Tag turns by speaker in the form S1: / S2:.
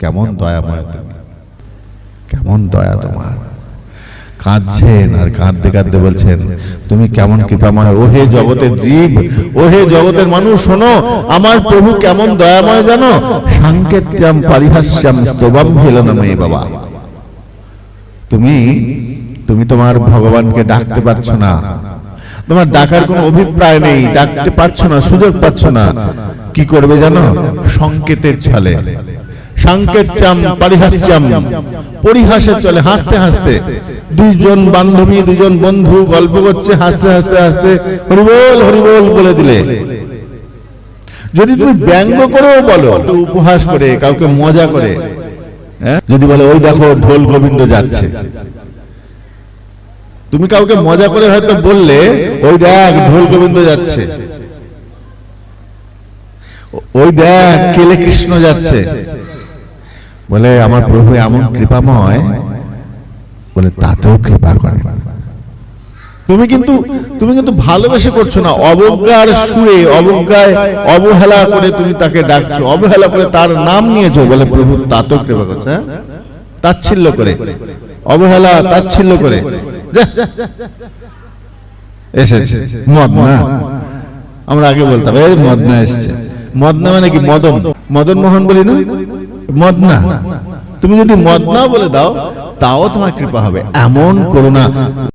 S1: কেমন দয়াময় তুমি কেমন দয়া তোমার? কাঁদছেন আর কাঁদতে কাঁদতে বলছেন তুমি কেমন কৃপাময় ও হে জগতের জীব ও হে জগতের মানুষ শোনো আমার প্রভু কেমন দয়াময় জানো? সাংকেত্যাম পারিহাস্যাম স্তবম হেলনমে বাবা। তুমি তুমি তোমার ভগবানকে ডাকতে পারছ না। তোমার ডাকার কোনো অভিপ্রায় নেই ডাকতে পারছ না সুযোগ পাচ্ছ না। কি করবে জানো? সংকেতের ছলে। সাংকেত্যাম, পারিহাস্যাম। পরিহাসে চলে, হাসতে হাসতে। দুইজন বান্ধবী দুজন বন্ধু গল্প করছে, হাসতে হাসতে হাসতে হরিবল হরিবল বলে দিলে। যদি তুমি ব্যঙ্গ করেও বলো উপহাস করে, কাউকে মজা করে হ্যাঁ? যদি বলে, ওই দেখো, ঢোল গোবিন্দ যাচ্ছে। তুমি কাউকে মজা করে হয়তো বললে, ওই দেখ, ঢোল গোবিন্দ যাচ্ছে। ওই দেখ, কেলে কৃষ্ণ যাচ্ছে। বলে, আমার প্রভু এমন কৃপাময় বলে, তাতেও কৃপা করে তুমি কিন্তু তুমি কিন্তু ভালোবেসে করছ না, অবজ্ঞার সুরে, অবজ্ঞায় অবহেলা করে তুমি তাকে ডাকছো, অবহেলা করে তার নাম নিয়েছো বলে, প্রভু, তাতেও কৃপা করছে। হ্যাঁ? তাচ্ছিল্য করে, অবহেলা তাচ্ছিল্য করে। এসেছে, মদনা। আমরা আগে বলতাম, এই মদনা এসছে। মদনা মানে কি? মদন। মদন মোহন বলি না? মদনা। তুমি যদি মদনা বলে দাও তাও তোমার কৃপা হবে। এমন করো না।